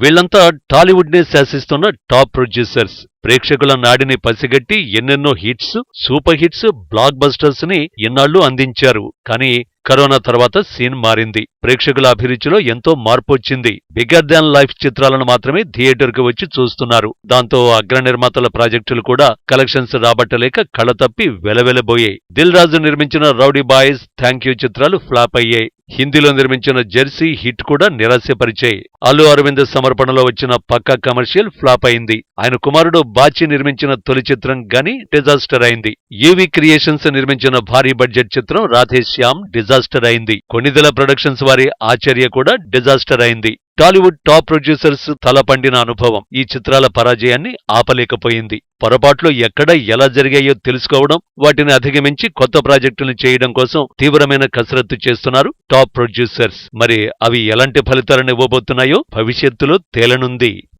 వీళ్ళంతా టాలీవుడ్నే శాసిస్తున్న top producers. ప్రేక్షకుల నాడిని పసిగట్టి ఎన్నెన్నో హిట్స్ సూపర్ హిట్స్ బ్లాక్ బస్టర్స్ని ఇన్నాళ్ళు అందించారు. కానీ కరోనా తర్వాత సీన్ మారింది. ప్రేక్షకుల అభిరుచిలో ఎంతో మార్పు వచ్చింది. బిగ్గర్ దాన్ లైఫ్ చిత్రాలను మాత్రమే థియేటర్కు వచ్చి చూస్తున్నారు. దాంతో అగ్ర నిర్మాతల ప్రాజెక్టులు కూడా కలెక్షన్స్ రాబట్టలేక కళ్ళతప్పి వెలవెలబోయాయి. దిల్ రాజు నిర్మించిన రౌడీ బాయ్స్ థ్యాంక్ యూ చిత్రాలు ఫ్లాప్ అయ్యాయి. హిందీలో నిర్మించిన జెర్సీ హిట్ కూడా నిరాశపరిచాయి అల్లు అరవింద్ సమర్పణలో వచ్చిన పక్కా కమర్షియల్ ఫ్లాప్ అయింది. ఆయన కుమారుడు బాచి నిర్మించిన తొలి చిత్రం గని డిజాస్టర్ అయింది. యూవి క్రియేషన్స్ నిర్మించిన భారీ బడ్జెట్ చిత్రం రాధేశ్యామ్ డిజాస్టర్ అయింది. కొన్నిదల ప్రొడక్షన్స్ వారి ఆచార్య కూడా డిజాస్టర్ అయింది. టాలీవుడ్ టాప్ ప్రొడ్యూసర్స్ తలపండిన అనుభవం ఈ చిత్రాల పరాజయాన్ని ఆపలేకపోయింది. పొరపాట్లు ఎక్కడ ఎలా జరిగాయో తెలుసుకోవడం వాటిని అధిగమించి కొత్త ప్రాజెక్టులను చేయడం కోసం తీవ్రమైన కసరత్తు చేస్తున్నారు టాప్ ప్రొడ్యూసర్స్. మరి అవి ఎలాంటి ఫలితాలను ఇవ్వబోతున్నాయో భవిష్యత్తులో తేలనుంది.